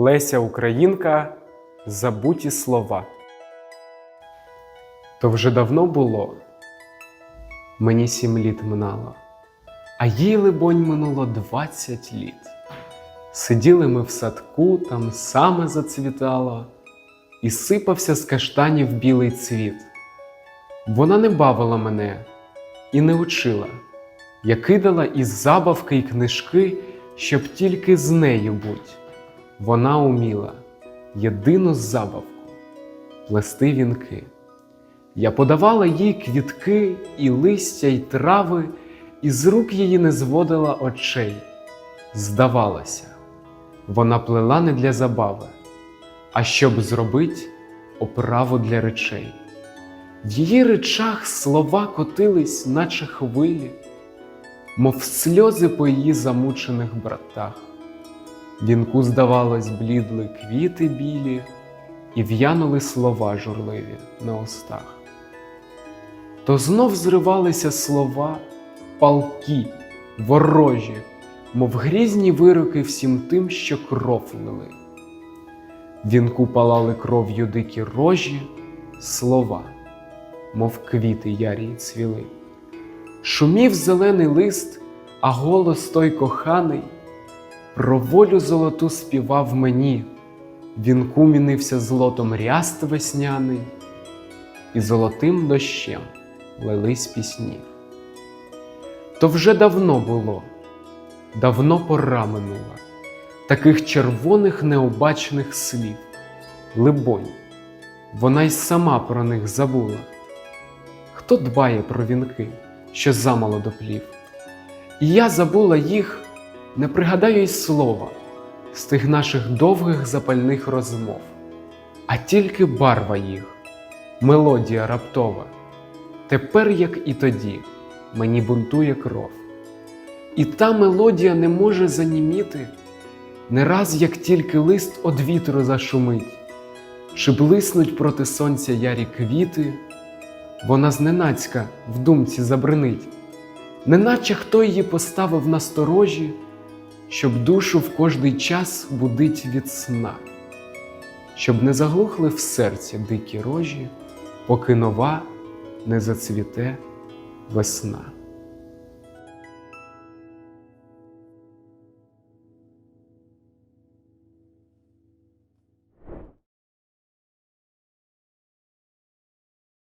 Леся Українка Забуті слова. То вже давно було, мені сім літ минало, а їй, либонь, минуло двадцять літ. Сиділи ми в садку, там саме зацвітало, і сипався з каштанів білий цвіт. Вона не бавила мене і не учила. Я кидала із забавки й книжки, щоб тільки з нею будь. Вона уміла єдину забавку плести вінки. Я подавала їй квітки і листя, й трави, і з рук її не зводила очей. Здавалося, вона плела не для забави, а щоб зробить оправу для речей. В її речах слова котились, наче хвилі, мов сльози по її замучених братах. Вінку, здавалось, блідли квіти білі, і в'янули слова журливі на устах. То знов зривалися слова палкі, ворожі, мов грізні вироки всім тим, що кров лили. Вінку палали кров'ю дикі рожі, слова, мов квіти ярії цвіли. Шумів зелений лист, а голос той коханий про волю золоту співав мені, вінку мінився злотом ряст весняний, і золотим дощем лились пісні. То вже давно було, давно пора минула, таких червоних необачних слів. Либонь, вона й сама про них забула. Хто дбає про вінки, що замало доплів? І я забула їх, не пригадаю й слова з тих наших довгих запальних розмов, а тільки барва їх, мелодія раптова. Тепер, як і тоді, мені бунтує кров. І та мелодія не може заніміти, не раз як тільки лист од вітру зашумить, чи блиснуть проти сонця ярі квіти, вона зненацька в думці забринить, неначе хто її поставив на сторожі, щоб душу в кожний час будить від сна, щоб не заглухли в серці дикі рожі, поки нова не зацвіте весна.